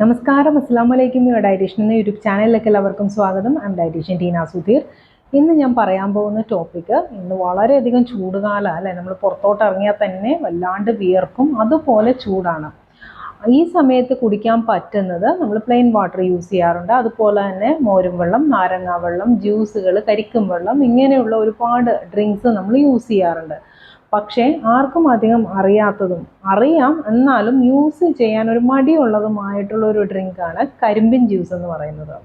നമസ്കാരം. അസ്സാം വലൈക്കും യുവ ഡയറ്റീഷ്യൻ എന്ന യൂട്യൂബ് ചാനലിലേക്ക് എല്ലാവർക്കും സ്വാഗതം. I'm dietitian Teena Sudheer. ഇന്ന് ഞാൻ പറയാൻ പോകുന്ന ടോപ്പിക്ക് ഇന്ന് വളരെയധികം ചൂടുകാലം അല്ലേ? നമ്മൾ പുറത്തോട്ട് ഇറങ്ങിയാൽ തന്നെ വല്ലാണ്ട് വിയർക്കും. അതുപോലെ ചൂടാണ്. ഈ സമയത്ത് കുടിക്കാൻ പറ്റുന്നത് നമ്മൾ പ്ലെയിൻ വാട്ടർ യൂസ് ചെയ്യാറുണ്ട്. അതുപോലെ തന്നെ മോരും വെള്ളം നാരങ്ങാവെള്ളം ജ്യൂസുകൾ കരിക്കും വെള്ളം ഇങ്ങനെയുള്ള ഒരുപാട് ഡ്രിങ്ക്സ് നമ്മൾ യൂസ് ചെയ്യാറുണ്ട്. പക്ഷേ ആർക്കും അധികം അറിയാത്തതും അറിയാം. എന്നാലും യൂസ് ചെയ്യാൻ ഒരു മടിയുള്ളതുമായിട്ടുള്ള ഒരു ഡ്രിങ്കാണ് കരിമ്പിൻ ജ്യൂസ് എന്ന് പറയുന്നത്.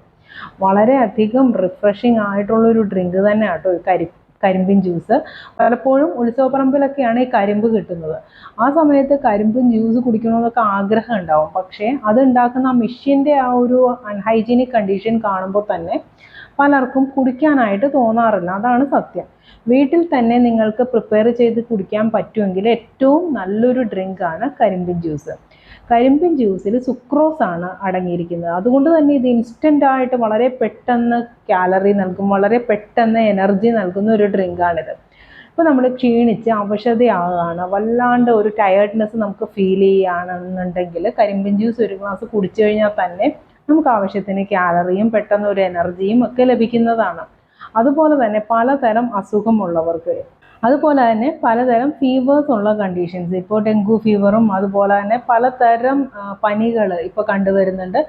വളരെയധികം റിഫ്രഷിങ് ആയിട്ടുള്ള ഒരു ഡ്രിങ്ക് തന്നെ കേട്ടോ ഈ കരി കരിമ്പിൻ ജ്യൂസ് പലപ്പോഴും ഉത്സവപ്പറമ്പിലൊക്കെയാണ് ഈ കരിമ്പ് കിട്ടുന്നത്. ആ സമയത്ത് കരിമ്പിൻ ജ്യൂസ് കുടിക്കണമെന്നൊക്കെ ആഗ്രഹം ഉണ്ടാവും. പക്ഷേ അത് ഉണ്ടാക്കുന്ന ആ മെഷീന്റെ ആ ഒരു അൺഹൈജീനിക് കണ്ടീഷൻ കാണുമ്പോൾ തന്നെ പലർക്കും കുടിക്കാനായിട്ട് തോന്നാറില്ല. അതാണ് സത്യം. വീട്ടിൽ തന്നെ നിങ്ങൾക്ക് പ്രിപ്പയർ ചെയ്ത് കുടിക്കാൻ പറ്റുമെങ്കിൽ ഏറ്റവും നല്ലൊരു ഡ്രിങ്കാണ് കരിമ്പിൻ ജ്യൂസ് കരിമ്പിൻ ജ്യൂസിൽ സുക്രോസ് ആണ് അടങ്ങിയിരിക്കുന്നത്. അതുകൊണ്ട് തന്നെ ഇത് ഇൻസ്റ്റന്റ് ആയിട്ട് വളരെ പെട്ടെന്ന് കാലറി നൽകും വളരെ പെട്ടെന്ന് എനർജി നൽകുന്ന ഒരു ഡ്രിങ്കാണിത് ഇപ്പോൾ നമ്മൾ ക്ഷീണിച്ച് അവശതയാകുകയാണ് വല്ലാണ്ട് ഒരു ടയേർഡ്നെസ് നമുക്ക് ഫീൽ ചെയ്യുകയാണെന്നുണ്ടെങ്കിൽ കരിമ്പിൻ ജ്യൂസ് ഒരു ഗ്ലാസ് കുടിച്ചു കഴിഞ്ഞാൽ തന്നെ നമുക്ക് ആവശ്യത്തിന് കാലറിയും പെട്ടെന്ന് ഒരു എനർജിയും ഒക്കെ ലഭിക്കുന്നതാണ്. അതുപോലെ തന്നെ പലതരം അസുഖമുള്ളവർക്ക് അതുപോലെ തന്നെ പലതരം ഫീവേഴ്സ് ഉള്ള കണ്ടീഷൻസ് ഇപ്പോൾ ഡെങ്കു ഫീവറും അതുപോലെ തന്നെ പലതരം പനികൾ ഇപ്പോൾ കണ്ടുവരുന്നുണ്ട്.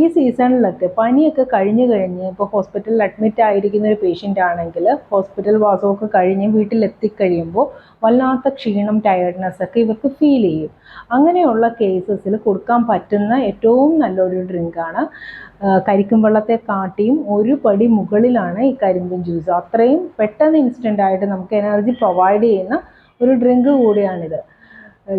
ഈ സീസണിലൊക്കെ പനിയൊക്കെ കഴിഞ്ഞു കഴിഞ്ഞ് ഇപ്പോൾ ഹോസ്പിറ്റലിൽ അഡ്മിറ്റ് ആയിരിക്കുന്ന ഒരു പേഷ്യന്റ് ആണെങ്കിൽ ഹോസ്പിറ്റൽ വാസമൊക്കെ കഴിഞ്ഞ് വീട്ടിലെത്തിക്കഴിയുമ്പോൾ വല്ലാത്ത ക്ഷീണം ടയർഡ്നെസ് ഒക്കെ ഇവർക്ക് ഫീൽ ചെയ്യും. അങ്ങനെയുള്ള കേസസിൽ കൊടുക്കാൻ പറ്റുന്ന ഏറ്റവും നല്ലൊരു ഡ്രിങ്കാണ് കരിക്കും വെള്ളത്തെ കാട്ടിയും ഒരു പടി മുകളിലാണ് ഈ കരിമ്പിൻ ജ്യൂസ്. അത്രയും പെട്ടെന്ന് ഇൻസ്റ്റന്റ് ആയിട്ട് നമുക്ക് എനർജി പ്രൊവൈഡ് ചെയ്യുന്ന ഒരു ഡ്രിങ്ക് കൂടിയാണിത്.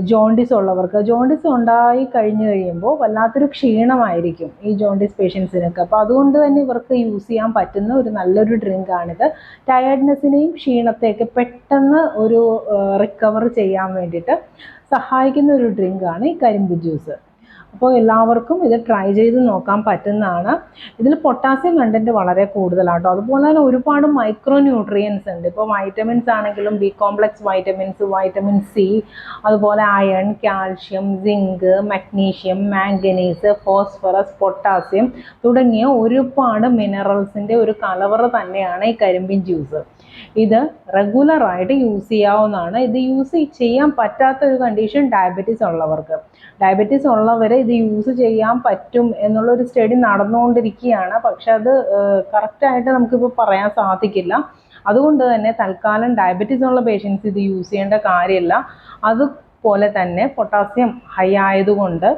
ജോണ്ടിസ് ഉള്ളവർക്ക്. ജോണ്ടിസ് ഉണ്ടായി കഴിഞ്ഞു കഴിയുമ്പോൾ വല്ലാത്തൊരു ക്ഷീണമായിരിക്കും ഈ ജോണ്ടിസ് പേഷ്യൻസിനൊക്കെ അപ്പോൾ അതുകൊണ്ട് തന്നെ ഇവർക്ക് യൂസ് ചെയ്യാൻ പറ്റുന്ന ഒരു നല്ലൊരു ഡ്രിങ്കാണിത് ടയർഡ്നെസ്സിനെയും ക്ഷീണത്തെയൊക്കെ പെട്ടെന്ന് ഒരു റിക്കവർ ചെയ്യാൻ വേണ്ടിയിട്ട് സഹായിക്കുന്ന ഒരു ഡ്രിങ്കാണ് ഈ കരിമ്പ് ജ്യൂസ്. അപ്പോൾ എല്ലാവർക്കും ഇത് ട്രൈ ചെയ്ത് നോക്കാൻ പറ്റുന്നതാണ്. ഇതിൽ പൊട്ടാസ്യം കണ്ടന്റ് വളരെ കൂടുതലാട്ടോ. അതുപോലെ തന്നെ ഒരുപാട് മൈക്രോ ന്യൂട്രിയൻസ് ഉണ്ട്. ഇപ്പോൾ വൈറ്റമിൻസ് ആണെങ്കിലും B complex vitamins vitamin C അതുപോലെ iron calcium zinc magnesium manganese phosphorus potassium തുടങ്ങിയ ഒരുപാട് മിനറൽസിന്റെ ഒരു കലവറ തന്നെയാണ് ഈ കരിമ്പിൻ ജ്യൂസ് ഇത് റെഗുലറായിട്ട് യൂസ് ചെയ്യാവുന്നതാണ്. ഇത് യൂസ് ചെയ്യാൻ പറ്റാത്ത ഒരു കണ്ടീഷൻ ഡയബറ്റീസ് ഉള്ളവർക്ക്. ഡയബറ്റീസ് ഉള്ളവരെ ഇത് യൂസ് ചെയ്യാൻ പറ്റും എന്നുള്ളൊരു സ്റ്റഡി നടന്നുകൊണ്ടിരിക്കുകയാണ്. പക്ഷെ അത് കറക്റ്റായിട്ട് നമുക്കിപ്പോൾ പറയാൻ സാധിക്കില്ല. അതുകൊണ്ട് തന്നെ തൽക്കാലം ഡയബറ്റീസ് ഉള്ള പേഷ്യൻസ് ഇത് യൂസ് ചെയ്യേണ്ട കാര്യമില്ല. അതുപോലെ തന്നെ പൊട്ടാസ്യം ഹൈ ആയതുകൊണ്ട്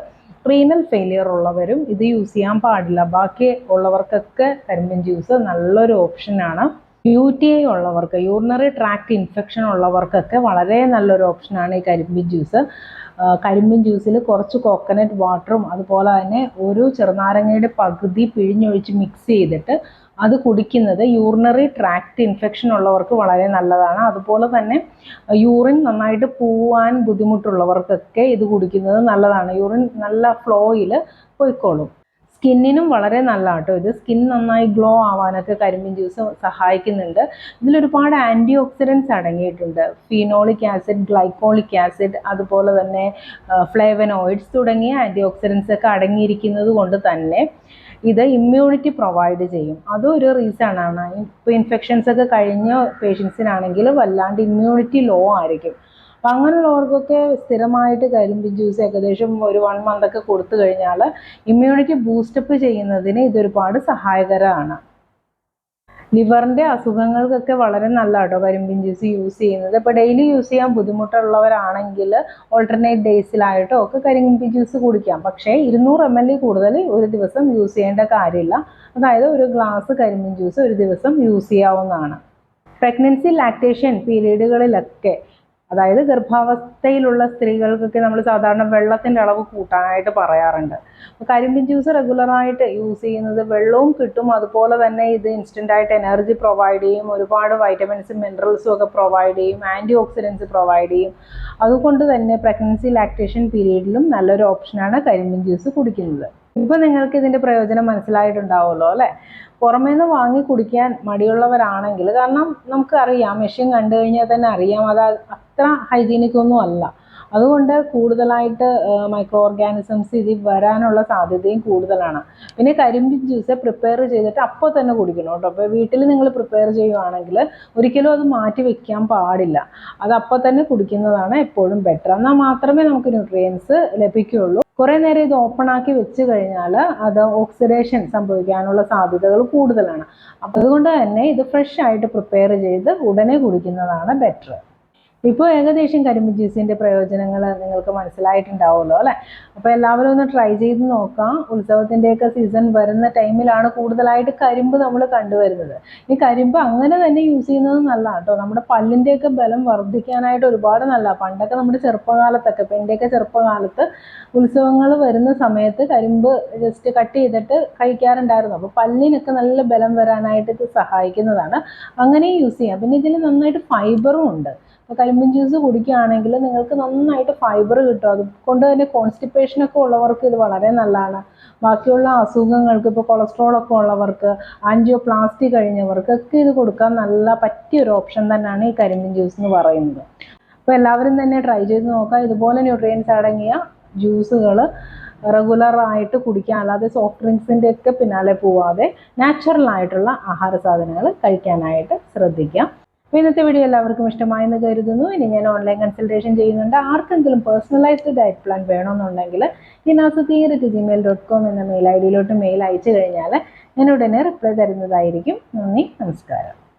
റീനൽ ഫെയിലിയർ ഉള്ളവരും ഇത് യൂസ് ചെയ്യാൻ പാടില്ല. ബാക്കി ഉള്ളവർക്കൊക്കെ കരിമ്പിൻ ജ്യൂസ് നല്ലൊരു ഓപ്ഷനാണ് യു ടി ഐ ഉള്ളവർക്ക് യൂറിനറി ട്രാക്ട് ഇൻഫെക്ഷൻ ഉള്ളവർക്കൊക്കെ വളരെ നല്ലൊരു ഓപ്ഷനാണ് ഈ കരിമ്പിൻ ജ്യൂസ് കരിമ്പിൻ ജ്യൂസിൽ കുറച്ച് കോക്കനട്ട് വാട്ടറും അതുപോലെ തന്നെ ഒരു ചെറുനാരങ്ങയുടെ പകുതി പിഴിഞ്ഞൊഴിച്ച് മിക്സ് ചെയ്തിട്ട് അത് കുടിക്കുന്നത് യൂറിനറി ട്രാക്ട് ഇൻഫെക്ഷൻ ഉള്ളവർക്ക് വളരെ നല്ലതാണ്. അതുപോലെ തന്നെ യൂറിൻ നന്നായിട്ട് പോവാൻ ബുദ്ധിമുട്ടുള്ളവർക്കൊക്കെ ഇത് കുടിക്കുന്നത് നല്ലതാണ്. യൂറിൻ നല്ല ഫ്ലോയിൽ പോയിക്കോളും. സ്കിന്നിനും വളരെ നല്ല കേട്ടോ ഇത് സ്കിൻ നന്നായി ഗ്ലോ ആവാനൊക്കെ കരിമ്പിൻ ജ്യൂസ് സഹായിക്കുന്നുണ്ട്. ഇതിലൊരുപാട് ആന്റി ഓക്സിഡൻസ് അടങ്ങിയിട്ടുണ്ട്. ഫീനോളിക് ആസിഡ് ഗ്ലൈക്കോളിക് ആസിഡ് അതുപോലെ തന്നെ ഫ്ലേവനോയിഡ്സ് തുടങ്ങിയ ആന്റി ഓക്സിഡൻസ് ഒക്കെ അടങ്ങിയിരിക്കുന്നത് കൊണ്ട് തന്നെ ഇത് ഇമ്മ്യൂണിറ്റി പ്രൊവൈഡ് ചെയ്യും. അതും ഒരു റീസൺ ആണ്. ഇപ്പോൾ ഇൻഫെക്ഷൻസ് ഒക്കെ കഴിഞ്ഞ പേഷ്യൻസിനാണെങ്കിൽ വല്ലാണ്ട് ഇമ്മ്യൂണിറ്റി ലോ ആയിരിക്കും. അപ്പം അങ്ങനെയുള്ളവർക്കൊക്കെ സ്ഥിരമായിട്ട് കരിമ്പിൻ ജ്യൂസ് ഏകദേശം ഒരു വൺ മന്ത് ഒക്കെ കൊടുത്തു കഴിഞ്ഞാൽ ഇമ്മ്യൂണിറ്റി ബൂസ്റ്റപ്പ് ചെയ്യുന്നതിന് ഇതൊരുപാട് സഹായകരമാണ്. ലിവറിന്റെ അസുഖങ്ങൾക്കൊക്കെ വളരെ നല്ല കേട്ടോ കരിമ്പിൻ ജ്യൂസ് യൂസ് ചെയ്യുന്നത്. ഇപ്പോൾ ഡെയിലി യൂസ് ചെയ്യാൻ ബുദ്ധിമുട്ടുള്ളവരാണെങ്കിൽ ഓൾട്ടർനേറ്റ് ഡേയ്സിലായിട്ടോ ഒക്കെ കരിമ്പിൻ ജ്യൂസ് കുടിക്കാം. പക്ഷേ ഇരുന്നൂറ് എം എൽ കൂടുതൽ ഒരു ദിവസം യൂസ് ചെയ്യേണ്ട കാര്യമില്ല. അതായത് ഒരു ഗ്ലാസ് കരിമ്പിൻ ജ്യൂസ് ഒരു ദിവസം യൂസ് ചെയ്യാവുന്നതാണ്. പ്രഗ്നൻസി ലാക്ടേഷൻ പീരീഡുകളിലൊക്കെ അതായത് ഗർഭാവസ്ഥയിലുള്ള സ്ത്രീകൾക്കൊക്കെ നമ്മൾ സാധാരണ വെള്ളത്തിന്റെ അളവ് കൂട്ടാനായിട്ട് പറയാറുണ്ട്. കരിമ്പിൻ ജ്യൂസ് റെഗുലറായിട്ട് യൂസ് ചെയ്യുന്നത് വെള്ളവും കിട്ടും. അതുപോലെ തന്നെ ഇത് ഇൻസ്റ്റന്റായിട്ട് എനർജി പ്രൊവൈഡ് ചെയ്യും. ഒരുപാട് വൈറ്റമിൻസും മിനറൽസും ഒക്കെ പ്രൊവൈഡ് ചെയ്യും. ആന്റി ഓക്സിഡൻസ് പ്രൊവൈഡ് ചെയ്യും. അതുകൊണ്ട് തന്നെ പ്രഗ്നൻസി ലാക്ടേഷൻ പീരീഡിലും നല്ലൊരു ഓപ്ഷനാണ് കരിമ്പിൻ ജ്യൂസ് കുടിക്കുന്നത്. ഇപ്പോൾ നിങ്ങൾക്ക് ഇതിന്റെ പ്രയോജനം മനസ്സിലായിട്ടുണ്ടാവുമല്ലോ അല്ലേ? പുറമേ നിന്ന് വാങ്ങി കുടിക്കാൻ മടിയുള്ളവരാണെങ്കിൽ കാരണം നമുക്കറിയാം മെഷീൻ കണ്ടു കഴിഞ്ഞാൽ തന്നെ അറിയാം അത് അത്ര ഹൈജീനിക് ഒന്നും അല്ല. അതുകൊണ്ട് കൂടുതലായിട്ട് മൈക്രോ ഓർഗാനിസംസ് ഇതിൽ വരാനുള്ള സാധ്യതയും കൂടുതലാണ്. പിന്നെ കരിമ്പിൻ ജ്യൂസ് പ്രിപ്പയർ ചെയ്തിട്ട് അപ്പോൾ തന്നെ കുടിക്കണം കേട്ടോ. അപ്പോൾ വീട്ടിൽ നിങ്ങൾ പ്രിപ്പയർ ചെയ്യുവാണെങ്കിൽ ഒരിക്കലും അത് മാറ്റി വെക്കാൻ പാടില്ല. അത് അപ്പോൾ തന്നെ കുടിക്കുന്നതാണ് എപ്പോഴും ബെറ്റർ എന്നാൽ മാത്രമേ നമുക്ക് ന്യൂട്രിയൻസ് ലഭിക്കുകയുള്ളൂ കുറേ നേരം ഇത് ഓപ്പൺ ആക്കി വെച്ച് കഴിഞ്ഞാൽ അത് ഓക്സിഡേഷൻ സംഭവിക്കാനുള്ള സാധ്യതകൾ കൂടുതലാണ്. അപ്പോൾ അതുകൊണ്ട് തന്നെ ഇത് ഫ്രഷ് ആയിട്ട് പ്രിപ്പയർ ചെയ്ത് ഉടനെ കുടിക്കുന്നതാണ് ബെറ്റർ ഇപ്പോൾ ഏകദേശം കരിമ്പ് ജ്യൂസിന്റെ പ്രയോജനങ്ങൾ നിങ്ങൾക്ക് മനസ്സിലായിട്ടുണ്ടാവുമല്ലോ അല്ലേ? അപ്പോൾ എല്ലാവരും ഒന്ന് ട്രൈ ചെയ്ത് നോക്കാം. ഉത്സവത്തിന്റെയൊക്കെ സീസൺ വരുന്ന ടൈമിലാണ് കൂടുതലായിട്ട് കരിമ്പ് നമ്മൾ കണ്ടുവരുന്നത്. ഈ കരിമ്പ് അങ്ങനെ തന്നെ യൂസ് ചെയ്യുന്നത് നല്ല കേട്ടോ. നമ്മുടെ പല്ലിന്റെയൊക്കെ ബലം വർദ്ധിക്കാനായിട്ട് ഒരുപാട് നല്ല പണ്ടൊക്കെ നമ്മുടെ ചെറുപ്പകാലത്തൊക്കെ ഇപ്പം എന്റെയൊക്കെ ചെറുപ്പകാലത്ത് ഉത്സവങ്ങൾ വരുന്ന സമയത്ത് കരിമ്പ് ജസ്റ്റ് കട്ട് ചെയ്തിട്ട് കഴിക്കാറുണ്ടായിരുന്നു. അപ്പോൾ പല്ലിനൊക്കെ നല്ല ബലം വരാനായിട്ട് ഇത് സഹായിക്കുന്നതാണ്. അങ്ങനെ യൂസ് ചെയ്യാം. പിന്നെ ഇതിൽ നന്നായിട്ട് ഫൈബറും ഉണ്ട്. കരിമ്പിൻ ജ്യൂസ് കുടിക്കുകയാണെങ്കിൽ നിങ്ങൾക്ക് നന്നായിട്ട് ഫൈബർ കിട്ടും. അതുകൊണ്ട് തന്നെ കോൺസ്റ്റിപ്പേഷൻ ഒക്കെ ഉള്ളവർക്ക് ഇത് വളരെ നല്ലതാണ്. ബാക്കിയുള്ള അസുഖങ്ങൾക്ക് ഇപ്പോൾ കൊളസ്ട്രോൾ ഒക്കെ ഉള്ളവർക്ക് ആഞ്ചിയോപ്ലാസ്റ്റി കഴിഞ്ഞവർക്ക് ഒക്കെ ഇത് കൊടുക്കാൻ നല്ല പറ്റിയ ഒരു ഓപ്ഷൻ തന്നെയാണ് ഈ കരിമ്പിൻ ജ്യൂസ് എന്ന് പറയുന്നത്. അപ്പോൾ എല്ലാവരും തന്നെ ട്രൈ ചെയ്ത് നോക്കുക. ഇതുപോലെ ന്യൂട്രിയൻസ് അടങ്ങിയ ജ്യൂസുകൾ റെഗുലറായിട്ട് കുടിക്കുക അല്ലാതെ സോഫ്റ്റ് ഡ്രിങ്ക്സിന്റെ ഒക്കെ പിന്നാലെ പോവാതെ നാച്ചുറൽ ആയിട്ടുള്ള ആഹാര സാധനങ്ങൾ കഴിക്കാനായിട്ട് ശ്രദ്ധിക്കുക. അപ്പോൾ ഇന്നത്തെ വീഡിയോ എല്ലാവർക്കും ഇഷ്ടമായെന്ന് കരുതുന്നു. ഇനി ഞാൻ ഓൺലൈൻ കൺസൾട്ടേഷൻ ചെയ്യുന്നുണ്ട്. ആർക്കെങ്കിലും പേഴ്സണലൈസ്ഡ് ഡയറ്റ് പ്ലാൻ വേണമെന്നുണ്ടെങ്കിൽ ഈ നാസുതീരറ്റ് ജിമെയിൽ ഡോട്ട് കോം എന്ന മെയിൽ ഐ ഡിയിലോട്ട് മെയിൽ അയച്ചു കഴിഞ്ഞാൽ ഞാൻ ഉടനെ റിപ്ലൈ തരുന്നതായിരിക്കും. നന്ദി നമസ്കാരം.